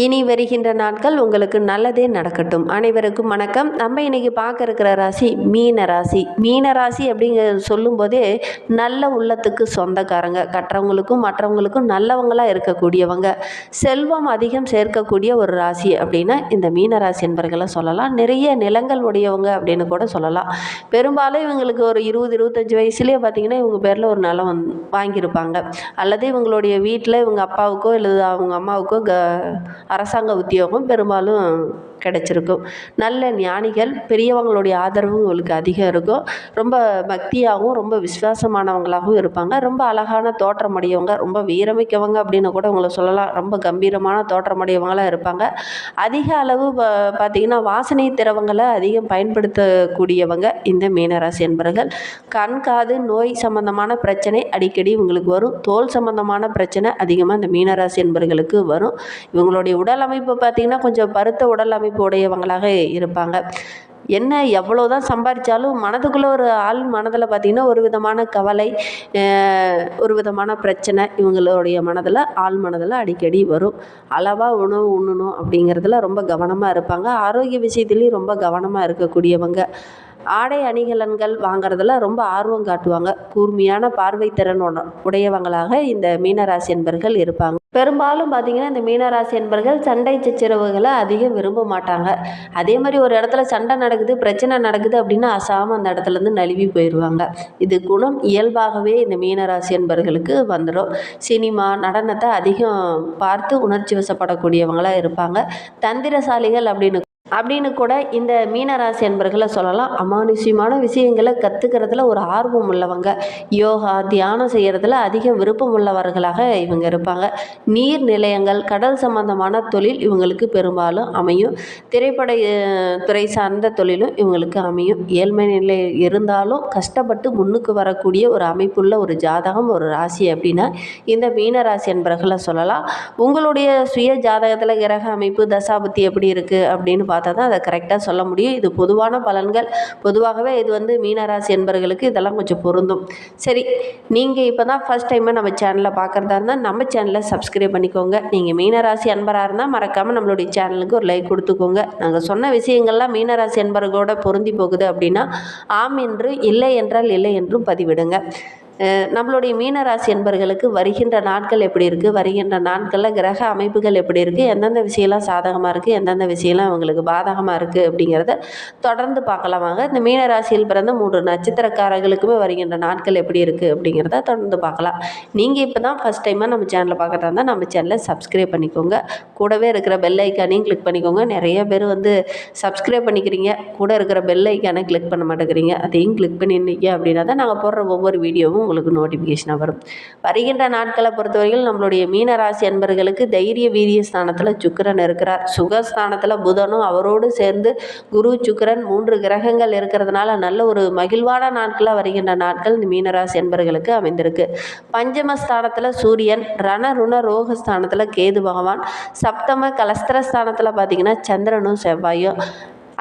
இனி வருகின்ற நாட்கள் உங்களுக்கு நல்லதே நடக்கட்டும். அனைவருக்கும் வணக்கம். நம்ம இன்னைக்கு பார்க்க இருக்கிற ராசி மீன ராசி. மீன ராசி அப்படிங்கிற சொல்லும்போதே நல்ல உள்ளத்துக்கு சொந்தக்காரங்க. கற்றவங்களுக்கும் மற்றவங்களுக்கும் நல்லவங்களாக இருக்கக்கூடியவங்க. செல்வம் அதிகம் சேர்க்கக்கூடிய ஒரு ராசி அப்படின்னா இந்த மீன ராசி என்பர்களை சொல்லலாம். நிறைய நிலங்கள் உடையவங்க அப்படின்னு கூட சொல்லலாம். பெரும்பாலும் இவங்களுக்கு ஒரு இருபது இருபத்தஞ்சி வயசுலேயே பார்த்தீங்கன்னா இவங்க பேரில் ஒரு நிலம் வந்து வாங்கியிருப்பாங்க. அல்லது இவங்களுடைய வீட்டில் இவங்க அப்பாவுக்கோ இல்லை அவங்க அம்மாவுக்கோ க அரசாங்க உத்தியோகம் பெரும்பாலும் கிடச்சிருக்கும். நல்ல ஞானிகள் பெரியவங்களுடைய ஆதரவும் உங்களுக்கு அதிகம் இருக்கும். ரொம்ப பக்தியாகவும் ரொம்ப விசுவாசமானவங்களாகவும் இருப்பாங்க. ரொம்ப அழகான தோற்றமுடையவங்க ரொம்ப வீரமிக்கவங்க அப்படின்னு கூட உங்களை சொல்லலாம். ரொம்ப கம்பீரமான தோற்றமுடையவங்களாக இருப்பாங்க. அதிக அளவு ப பார்த்திங்கன்னா வாசனை திரவங்களை அதிகம் பயன்படுத்தக்கூடியவங்க இந்த மீனராசி என்பவர்கள் கண் காது நோய் சம்பந்தமான பிரச்சனை அடிக்கடி இவங்களுக்கு வரும். தோல் சம்பந்தமான பிரச்சனை அதிகமாக இந்த மீனராசி என்பவர்களுக்கு வரும். இவங்களுடைய உடல் அமைப்பு பார்த்திங்கன்னா கொஞ்சம் பருத்த உடல் அமைப்பு உடையவங்களாக இருப்பாங்க. என்ன எவ்வளோ தான் சம்பாதிச்சாலும் மனதுக்குள்ளே ஒரு ஆள் மனதில் பார்த்திங்கன்னா ஒரு விதமான கவலை ஒரு விதமான பிரச்சனை இவங்களுடைய மனதில் ஆள் மனதில் அடிக்கடி வரும். அளவாக உணவு உண்ணணும் அப்படிங்கிறதுல ரொம்ப கவனமாக இருப்பாங்க. ஆரோக்கிய விஷயத்துலேயும் ரொம்ப கவனமாக இருக்கக்கூடியவங்க. ஆடை அணிகலன்கள் வாங்குறதுல ரொம்ப ஆர்வம் காட்டுவாங்க. கூர்மையான பார்வைத்திறன் திறன் உடையவங்களாக இந்த மீனராசி என்பர்கள் இருப்பாங்க. பெரும்பாலும் பார்த்திங்கன்னா இந்த மீனராசி என்பர்கள் சண்டை சச்சரவுகளை அதிகம் விரும்ப மாட்டாங்க. அதே மாதிரி ஒரு இடத்துல சண்டை நடக்குது பிரச்சனை நடக்குது அப்படின்னா அசாம அந்த இடத்துல இருந்து நழுவி போயிடுவாங்க இது குணம் இயல்பாகவே இந்த மீனராசி என்பர்களுக்கு வந்துடும் சினிமா நடனத்தை அதிகம் பார்த்து உணர்ச்சி வசப்படக்கூடியவங்களாக இருப்பாங்க. தந்திரசாலிகள் அப்படின்னு அப்படின்னு கூட இந்த மீனராசி என்பர்களை சொல்லலாம். அமானுஷ்யமான விஷயங்களை கற்றுக்கிறதுல ஒரு ஆர்வம் உள்ளவங்க. யோகா தியானம் செய்கிறதுல அதிக விருப்பம் உள்ளவர்களாக இவங்க இருப்பாங்க. நீர் நிலையங்கள் கடல் சம்பந்தமான தொழில் இவங்களுக்கு பெரும்பாலும் அமையும். திரைப்பட துறை சார்ந்த தொழிலும் இவங்களுக்கு அமையும். ஏழ்மை நிலை இருந்தாலும் கஷ்டப்பட்டு முன்னுக்கு வரக்கூடிய ஒரு அமைப்புள்ள ஒரு ஜாதகம் ஒரு ராசி அப்படின்னா இந்த மீனராசி என்பர்களை சொல்லலாம். உங்களுடைய சுய ஜாதகத்தில் கிரக அமைப்பு தசாபுத்தி எப்படி இருக்குது அப்படின்னு பார்த்து தான் அதை கரெக்டாக சொல்ல முடியும். இது பொதுவான பலன்கள். பொதுவாகவே இது வந்து மீனராசி என்பர்களுக்கு இதெல்லாம் கொஞ்சம் பொருந்தும். சரி நீங்கள் இப்போ தான் ஃபஸ்ட் டைமாக நம்ம சேனலை பார்க்குறதா இருந்தால் நம்ம சேனலை சப்ஸ்கிரைப் பண்ணிக்கோங்க. நீங்கள் மீனராசி அன்பராக இருந்தால் மறக்காமல் நம்மளுடைய சேனலுக்கு ஒரு லைக் கொடுத்துக்கோங்க. நாங்கள் சொன்ன விஷயங்கள்லாம் மீனராசி அன்பர்களோட பொருந்தி போகுது அப்படின்னா ஆம் என்று இல்லை என்றால் இல்லை என்றும் பதிவிடுங்க. நம்மளுடைய மீனராசி என்பர்களுக்கு வருகின்ற நாட்கள் எப்படி இருக்குது வருகின்ற நாட்களில் கிரக அமைப்புகள் எப்படி இருக்குது எந்தெந்த விஷயம்லாம் சாதகமாக இருக்குது எந்தெந்த விஷயம்லாம் அவங்களுக்கு பாதகமாக இருக்குது அப்படிங்கிறத தொடர்ந்து பார்க்கலாம் வாங்க. இந்த மீனராசியில் பிறந்த மூன்று நட்சத்திரக்காரர்களுக்குமே வருகின்ற நாட்கள் எப்படி இருக்குது அப்படிங்கிறத தொடர்ந்து பார்க்கலாம். நீங்கள் இப்போ தான் ஃபஸ்ட் டைமாக நம்ம சேனலை பார்க்குறதா இருந்தால் நம்ம சேனலை சப்ஸ்கிரைப் பண்ணிக்கோங்க. கூடவே இருக்கிற பெல் ஐக்கானையும் கிளிக் பண்ணிக்கோங்க. நிறைய பேர் வந்து சப்ஸ்கிரைப் பண்ணிக்கிறீங்க. கூட இருக்கிற பெல் ஐக்கானை கிளிக் பண்ண மாட்டேங்கிறீங்க. அதையும் கிளிக் பண்ணிருந்தீங்க அப்படின்னா தான் நாங்கள் போடுற ஒவ்வொரு வீடியோவும் உங்களுக்கு நோட்டிஃபிகேஷனாக வரும். வருகின்ற நாட்களை பொறுத்தவரையில் நம்மளுடைய மீனராசி அன்பர்களுக்கு தைரிய வீரிய ஸ்தானத்தில் சுக்கரன் இருக்கிறார். சுகஸ்தானத்தில் புதனும் அவரோடு சேர்ந்து குரு சுக்கரன் மூன்று கிரகங்கள் இருக்கிறதுனால நல்ல ஒரு மகிழ்வான நாட்களாக வருகின்ற நாட்கள் இந்த மீனராசி அன்பர்களுக்கு அமைந்திருக்கு. பஞ்சமஸ்தானத்தில் சூரியன் ரண ருண ரோக ஸ்தானத்தில் கேது பகவான் சப்தம கலஸ்திரஸ்தானத்தில் பார்த்தீங்கன்னா சந்திரனும் செவ்வாயும்.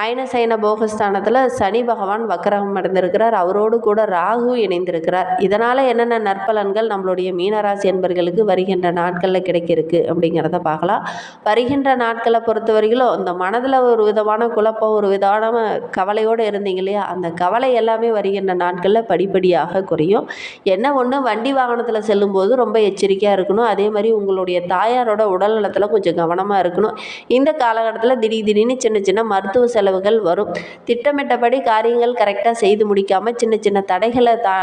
அயனசைன போகஸ்தானத்தில் சனி பகவான் வக்கரகம் அடைந்திருக்கிறார். அவரோடு கூட ராகு இணைந்திருக்கிறார். இதனால் என்னென்ன நற்பலன்கள் நம்மளுடைய மீனராசி என்பர்களுக்கு வருகின்ற நாட்களில் கிடைக்கிருக்கு அப்படிங்கிறத பார்க்கலாம். வருகின்ற நாட்களை பொறுத்தவரையிலும் இந்த மனதில் ஒரு விதமான குழப்பம் ஒரு விதமான கவலையோடு இருந்தீங்க இல்லையா? அந்த கவலை எல்லாமே வருகின்ற நாட்களில் படிப்படியாக குறையும். என்ன ஒன்று வண்டி வாகனத்தில் செல்லும்போது ரொம்ப எச்சரிக்கையாக இருக்கணும். அதே மாதிரி உங்களுடைய தாயாரோட உடல் நலத்தில் கொஞ்சம் கவனமாக இருக்கணும். இந்த காலகட்டத்தில் திடீர் திடீர்னு சின்ன சின்ன மருத்துவ செலவு செலவுகள் வரும். திட்டமிட்டபடி காரியங்கள் கரெக்டாக செய்து முடிக்காமல் சின்ன சின்ன தடைகளை தா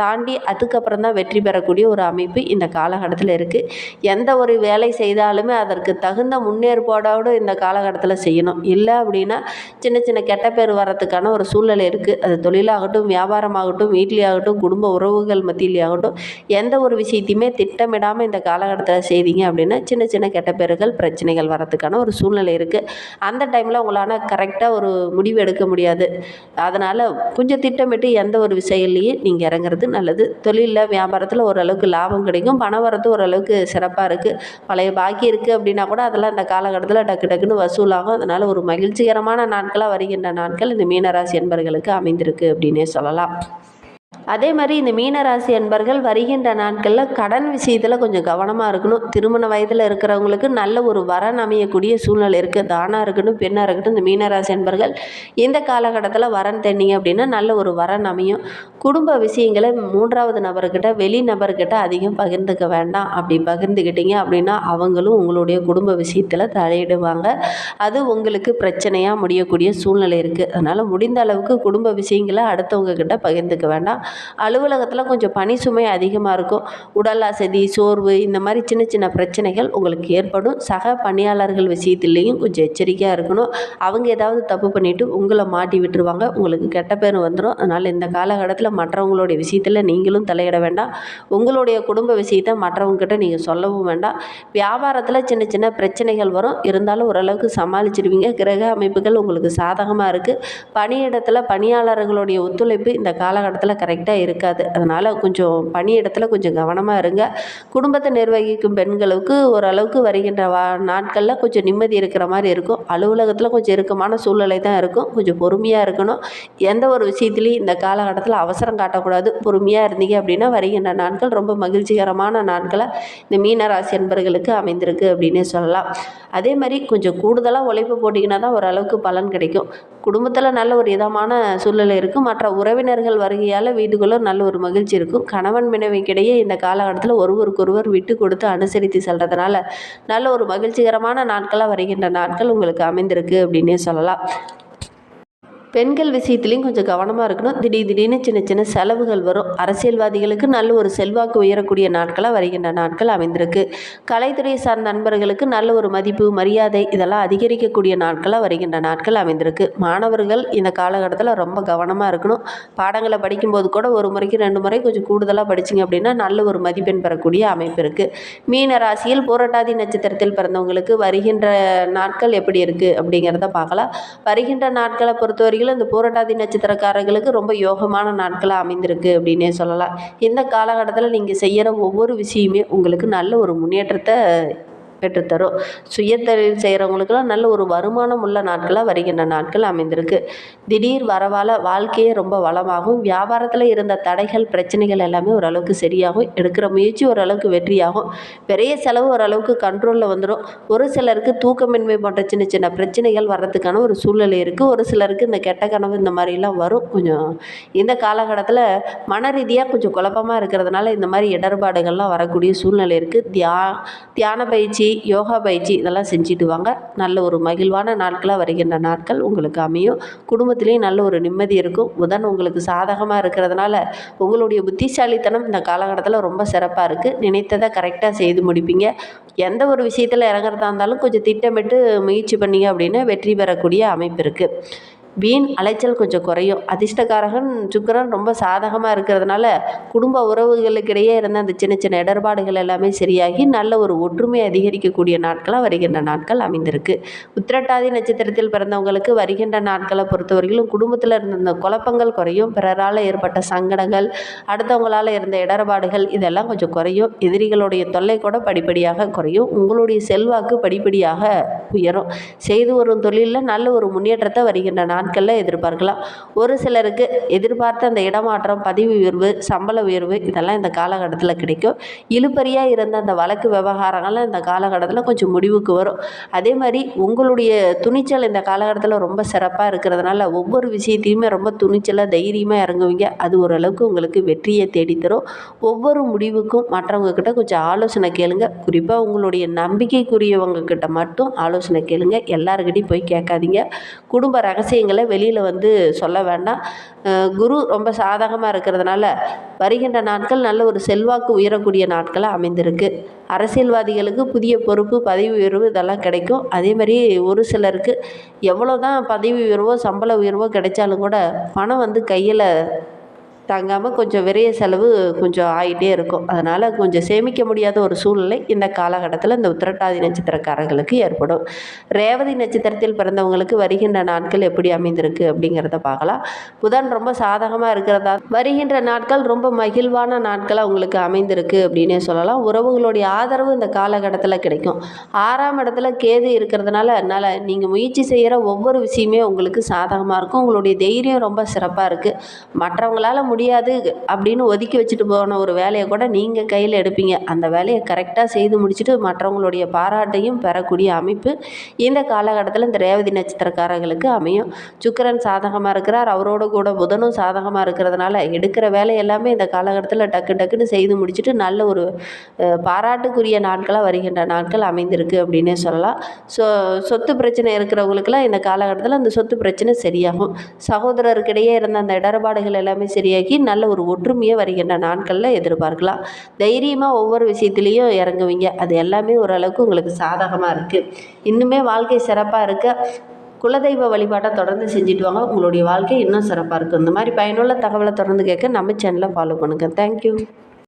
தாண்டி அதுக்கப்புறம் தான் வெற்றி பெறக்கூடிய ஒரு அமைப்பு இந்த காலகட்டத்தில் இருக்குது எந்த ஒரு வேலை செய்தாலுமே அதற்கு தகுந்த முன்னேற்பாடோடு இந்த காலகட்டத்தில் செய்யணும். இல்லை அப்படின்னா சின்ன சின்ன கெட்ட பேர் வர்றதுக்கான ஒரு சூழ்நிலை இருக்குது அது தொழிலாகட்டும் வியாபாரமாகட்டும் வீட்லேயாகட்டும் குடும்ப உறவுகள் மத்தியிலேயாகட்டும் எந்த ஒரு விஷயத்தையுமே திட்டமிடாமல் இந்த காலகட்டத்தில் செய்தீங்க அப்படின்னா சின்ன சின்ன கெட்ட பேர்கள் பிரச்சனைகள் வரதுக்கான ஒரு சூழ்நிலை இருக்குது அந்த டைமில் உங்களான கரெக்டாக ஒரு முடிவு எடுக்க முடியாது. அதனால் கொஞ்சம் திட்டமிட்டு எந்த ஒரு செயல்லையும் நீங்கள் இறங்குறது நல்லது. தொழிலில் வியாபாரத்தில் ஓரளவுக்கு லாபம் கிடைக்கும். பணம் வரது ஓரளவுக்கு சிறப்பாக இருக்குது பழைய பாக்கி இருக்குது அப்படின்னா கூட அதெல்லாம் அந்த காலகட்டத்தில் டக்கு டக்குன்னு வசூலாகும். அதனால் ஒரு மகிழ்ச்சிகரமான நாட்களாக வருகின்ற நாட்கள் இந்த மீனராசி என்பர்களுக்கு அமைந்திருக்கு அப்படின்னே சொல்லலாம். அதே மாதிரி இந்த மீனராசி அன்பர்கள் வருகின்ற நாட்களில் கடன் விஷயத்தில் கொஞ்சம் கவனமாக இருக்கணும். திருமண வயதில் இருக்கிறவங்களுக்கு நல்ல ஒரு வரன் அமையக்கூடிய சூழ்நிலை இருக்குது தானாக இருக்கட்டும் பெண்ணாக இருக்கட்டும் இந்த மீனராசி அன்பர்கள் இந்த காலகட்டத்தில் வரன் தேடிங்க அப்படின்னா நல்ல ஒரு வரன் அமையும். குடும்ப விஷயங்களை மூன்றாவது நபர்கிட்ட வெளி நபர்கிட்ட அதிகம் பகிர்ந்துக்க வேண்டாம். அப்படி பகிர்ந்துக்கிட்டீங்க அப்படின்னா அவங்களும் உங்களுடைய குடும்ப விஷயத்தில் தலையிடுவாங்க. அது உங்களுக்கு பிரச்சனையாக முடியக்கூடிய சூழ்நிலை இருக்குது அதனால் முடிந்த அளவுக்கு குடும்ப விஷயங்களை அடுத்தவங்க கிட்ட பகிர்ந்துக்க வேண்டாம். அலுவலகத்தில் கொஞ்சம் பணி சுமை அதிகமாக இருக்கும். உடல் அசதி சோர்வு இந்த மாதிரி சின்ன சின்ன பிரச்சனைகள் உங்களுக்கு ஏற்படும். சக பணியாளர்கள் விஷயத்துலேயும் கொஞ்சம் எச்சரிக்கையாக இருக்கணும். அவங்க ஏதாவது தப்பு பண்ணிவிட்டு உங்களை மாட்டி விட்டுருவாங்க. உங்களுக்கு கெட்ட பேர் வந்துடும் அதனால் இந்த காலகட்டத்தில் மற்றவங்களுடைய விஷயத்தில் நீங்களும் தலையிட வேண்டாம். உங்களுடைய குடும்ப விஷயத்தை மற்றவங்ககிட்ட நீங்கள் சொல்லவும் வேண்டாம். வியாபாரத்தில் சின்ன சின்ன பிரச்சனைகள் வரும். இருந்தாலும் ஓரளவுக்கு சமாளிச்சிடுவீங்க கிரக அமைப்புகள் உங்களுக்கு சாதகமாக இருக்குது பணியிடத்தில் பணியாளர்களுடைய ஒத்துழைப்பு இந்த காலகட்டத்தில் கரெக்டாக இருக்காது. அதனால் கொஞ்சம் பணியிடத்தில் கொஞ்சம் கவனமாக இருங்க. குடும்பத்தை நிர்வகிக்கும் பெண்களுக்கு ஓரளவுக்கு வருகின்ற வா நாட்களில் கொஞ்சம் நிம்மதி இருக்கிற மாதிரி இருக்கும். அலுவலகத்தில் கொஞ்சம் இறுக்கமான சூழ்நிலை தான் இருக்கும். கொஞ்சம் பொறுமையாக இருக்கணும். எந்த ஒரு விஷயத்துலையும் இந்த காலகட்டத்தில் அவசரம் காட்டக்கூடாது. பொறுமையாக இருந்தீங்க அப்படின்னா வருகின்ற நாட்கள் ரொம்ப மகிழ்ச்சிகரமான நாட்களை இந்த மீனராசி என்பர்களுக்கு அமைந்திருக்கு அப்படின்னே சொல்லலாம். அதே மாதிரி கொஞ்சம் கூடுதலாக உழைப்பு போட்டிங்கன்னா தான் ஓரளவுக்கு பலன் கிடைக்கும். குடும்பத்தில் நல்ல ஒரு இதமான சூழ்நிலை இருக்கும். மற்ற உறவினர்கள் வருகையால் வீடு வீட்டுக்குள்ளே நல்ல ஒரு மகிழ்ச்சி இருக்கும். கணவன் மனைவிக்கிடையே இந்த காலகட்டத்தில் ஒருவருக்கொருவர் விட்டு கொடுத்து அனுசரித்து செல்றதுனால நல்ல ஒரு மகிழ்ச்சிகரமான நாட்களாக வருகின்ற நாட்கள் உங்களுக்கு அமைந்திருக்கு அப்படின்னே சொல்லலாம். பெண்கள் விஷயத்துலையும் கொஞ்சம் கவனமாக இருக்கணும். திடீர் திடீர்னு சின்ன சின்ன செலவுகள் வரும். அரசியல்வாதிகளுக்கு நல்ல ஒரு செல்வாக்கு உயரக்கூடிய நாட்களாக வருகின்ற நாட்கள் அமைந்திருக்கு. கலைத்துறை சார்ந்த நண்பர்களுக்கு நல்ல ஒரு மதிப்பு மரியாதை இதெல்லாம் அதிகரிக்கக்கூடிய நாட்களாக வருகின்ற நாட்கள் அமைந்திருக்கு. மாணவர்கள் இந்த காலகட்டத்தில் ரொம்ப கவனமாக இருக்கணும். பாடங்களை படிக்கும்போது கூட ஒரு முறைக்கு ரெண்டு முறை கொஞ்சம் கூடுதலாக படிச்சிங்க அப்படின்னா நல்ல ஒரு மதிப்பெண் பெறக்கூடிய அமைப்பு இருக்குது மீன ராசியில் போராட்டாதி நட்சத்திரத்தில் பிறந்தவங்களுக்கு வருகின்ற நாட்கள் எப்படி இருக்குது அப்படிங்கிறத பார்க்கலாம். வருகின்ற நாட்களை பொறுத்தவரைக்கும் இந்த பூரட்டாதி நட்சத்திரக்காரர்களுக்கு ரொம்ப யோகமான நாட்களாக அமைந்திருக்கு அப்படின்னே சொல்லலாம். இந்த காலகட்டத்தில் நீங்கள் செய்கிற ஒவ்வொரு விஷயமே உங்களுக்கு நல்ல ஒரு முன்னேற்றத்தை பெற்றுத்தரும். சுயத்தொழில் செய்கிறவங்களுக்குலாம் நல்ல ஒரு வருமானம் உள்ள நாட்களாக வருகின்ற நாட்கள் அமைந்திருக்கு. திடீர் வரவால் வாழ்க்கையே ரொம்ப வளமாகும். வியாபாரத்தில் இருந்த தடைகள் பிரச்சனைகள் எல்லாமே ஓரளவுக்கு சரியாகும். எடுக்கிற முயற்சி ஓரளவுக்கு வெற்றியாகும். பெரிய செலவு ஓரளவுக்கு கண்ட்ரோலில் வந்துடும் ஒரு சிலருக்கு தூக்கமின்மை போன்ற சின்ன சின்ன பிரச்சனைகள் வர்றதுக்கான ஒரு சூழ்நிலை இருக்குது ஒரு சிலருக்கு இந்த கெட்ட கனவு இந்த மாதிரிலாம் வரும். கொஞ்சம் இந்த காலகட்டத்தில் மன ரீதியாக கொஞ்சம் குழப்பமாக இருக்கிறதுனால இந்த மாதிரி இடர்பாடுகள்லாம் வரக்கூடிய சூழ்நிலை இருக்குது தியா தியான பயிற்சி யோகா பயிற்சி இதெல்லாம் செஞ்சுட்டு வாங்க. நல்ல ஒரு மகிழ்வான நாட்களாக வருகின்ற நாட்கள் உங்களுக்கு அமையும். குடும்பத்திலையும் நல்ல ஒரு நிம்மதி இருக்கும். புதன் உங்களுக்கு சாதகமாக இருக்கிறதுனால உங்களுடைய புத்திசாலித்தனம் இந்த காலகட்டத்தில் ரொம்ப சிறப்பாக இருக்குது நினைத்ததை கரெக்டாக செய்து முடிப்பீங்க. எந்த ஒரு விஷயத்தில் இறங்குறதா இருந்தாலும் கொஞ்சம் திட்டமிட்டு முயற்சி பண்ணீங்க அப்படின்னா வெற்றி பெறக்கூடிய அமைப்பு இருக்குது வீண் அலைச்சல் கொஞ்சம் குறையும். அதிர்ஷ்டக்காரகன் சுக்கிரன் ரொம்ப சாதகமாக இருக்கிறதுனால குடும்ப உறவுகளுக்கிடையே இருந்த அந்த சின்ன சின்ன இடர்பாடுகள் எல்லாமே சரியாகி நல்ல ஒரு ஒற்றுமை அதிகரிக்கக்கூடிய நாட்களாக வருகின்ற நாட்கள் அமைந்திருக்கு. உத்திரட்டாதி நட்சத்திரத்தில் பிறந்தவங்களுக்கு வருகின்ற நாட்களை பொறுத்தவரையிலும் குடும்பத்தில் இருந்த குழப்பங்கள் குறையும். பிறரால் ஏற்பட்ட சங்கடங்கள் அடுத்தவங்களால் இருந்த இடர்பாடுகள் இதெல்லாம் கொஞ்சம் குறையும். எதிரிகளுடைய தொல்லை கூட படிப்படியாக குறையும். உங்களுடைய செல்வாக்கு படிப்படியாக உயரும். செய்து வரும் தொழிலில் நல்ல ஒரு முன்னேற்றத்தை வருகின்ற நாட்கள் நாட்களில் எதிர்பார்க்கலாம். ஒரு சிலருக்கு எதிர்பார்த்த அந்த இடமாற்றம் பதவி உயர்வு சம்பள உயர்வு இதெல்லாம் இந்த காலகட்டத்தில் கிடைக்கும். இழுபறியாக இருந்த அந்த வழக்கு விவகாரங்கள்லாம் இந்த காலகட்டத்தில் கொஞ்சம் முடிவுக்கு வரும். அதே மாதிரி உங்களுடைய துணிச்சல் இந்த காலகட்டத்தில் ரொம்ப சிறப்பாக இருக்கிறதுனால ஒவ்வொரு விஷயத்தையுமே ரொம்ப துணிச்சலாக தைரியமாக இறங்குவீங்க. அது ஓரளவுக்கு உங்களுக்கு வெற்றியை தேடித்தரும். ஒவ்வொரு முடிவுக்கும் மற்றவங்க கிட்ட கொஞ்சம் ஆலோசனை கேளுங்க. குறிப்பாக உங்களுடைய நம்பிக்கைக்குரியவங்க கிட்ட மட்டும் ஆலோசனை கேளுங்க. எல்லாருக்கிட்டையும் போய் கேட்காதீங்க. குடும்ப ரகசியங்களை வெளியில் வந்து சொல்ல வேண்டாம். குரு ரொம்ப சாதகமாக இருக்கிறதுனால வருகின்ற நாட்கள் நல்ல ஒரு செல்வாக்கு உயரக்கூடிய நாட்களாக அமைந்திருக்கு. அரசியல்வாதிகளுக்கு புதிய பொறுப்பு பதவி உயர்வு இதெல்லாம் கிடைக்கும். அதே மாதிரி ஒரு சிலருக்கு எவ்வளோ தான் பதவி உயர்வோ சம்பள உயர்வோ கிடைச்சாலும் கூட பணம் வந்து கையில் தங்காமல் கொஞ்சம் விரைய செலவு கொஞ்சம் ஆகிட்டே இருக்கும். அதனால் கொஞ்சம் சேமிக்க முடியாத ஒரு சூழ்நிலை இந்த காலகட்டத்தில் இந்த உத்திரட்டாதி நட்சத்திரக்காரர்களுக்கு ஏற்படும். ரேவதி நட்சத்திரத்தில் பிறந்தவங்களுக்கு வருகின்ற நாட்கள் எப்படி அமைந்திருக்கு அப்படிங்கிறத பார்க்கலாம். புதன் ரொம்ப சாதகமாக இருக்கிறதா? வருகின்ற நாட்கள் ரொம்ப மகிழ்வான நாட்களாக உங்களுக்கு அமைந்திருக்கு அப்படின்னே சொல்லலாம். உறவுகளுடைய ஆதரவு இந்த காலகட்டத்தில் கிடைக்கும். ஆறாம் இடத்துல கேது இருக்கிறதுனால அதனால் நீங்கள் முயற்சி செய்கிற ஒவ்வொரு விஷயமே உங்களுக்கு சாதகமாக இருக்கும். உங்களுடைய தைரியம் ரொம்ப சிறப்பாக இருக்குது மற்றவங்களால் முடியாது அப்படின்னு ஒதுக்கி வச்சுட்டு போன ஒரு வேலையை கூட நீங்கள் கையில் எடுப்பீங்க. அந்த வேலையை கரெக்டாக செய்து முடிச்சுட்டு மற்றவங்களுடைய பாராட்டையும் பெறக்கூடிய அமைப்பு இந்த காலகட்டத்தில் இந்த ரேவதி நட்சத்திரக்காரர்களுக்கு அமையும். சுக்கரன் சாதகமாக இருக்கிறார் அவரோட கூட புதனும் சாதகமாக இருக்கிறதுனால எடுக்கிற வேலை எல்லாமே இந்த காலகட்டத்தில் டக்கு டக்குன்னு செய்து முடிச்சுட்டு நல்ல ஒரு பாராட்டுக்குரிய நாட்களாக வருகின்ற நாட்கள் அமைந்திருக்கு அப்படின்னே சொல்லலாம். ஸோ சொத்து பிரச்சனை இருக்கிறவங்களுக்குலாம் இந்த காலகட்டத்தில் அந்த சொத்து பிரச்சனை சரியாகும். சகோதரருக்கிடையே இருந்த அந்த இடர்பாடுகள் எல்லாமே சரியாகி நல்ல ஒரு ஒற்றுமையை வருகின்ற நாட்களில் எதிர்பார்க்கலாம். தைரியமாக ஒவ்வொரு விஷயத்துலேயும் இறங்குவீங்க. அது எல்லாமே ஓரளவுக்கு உங்களுக்கு சாதகமாக இருக்குது இன்னுமே வாழ்க்கை சிறப்பாக இருக்க குலதெய்வ வழிபாட்டை தொடர்ந்து செஞ்சுட்டு வாங்க. உங்களுடைய வாழ்க்கை இன்னும் சிறப்பாக இருக்கும். இந்த மாதிரி பயனுள்ள தகவலை தொடர்ந்து கேட்க நம்ம சேனலை ஃபாலோ பண்ணுங்கள் தேங்க்யூ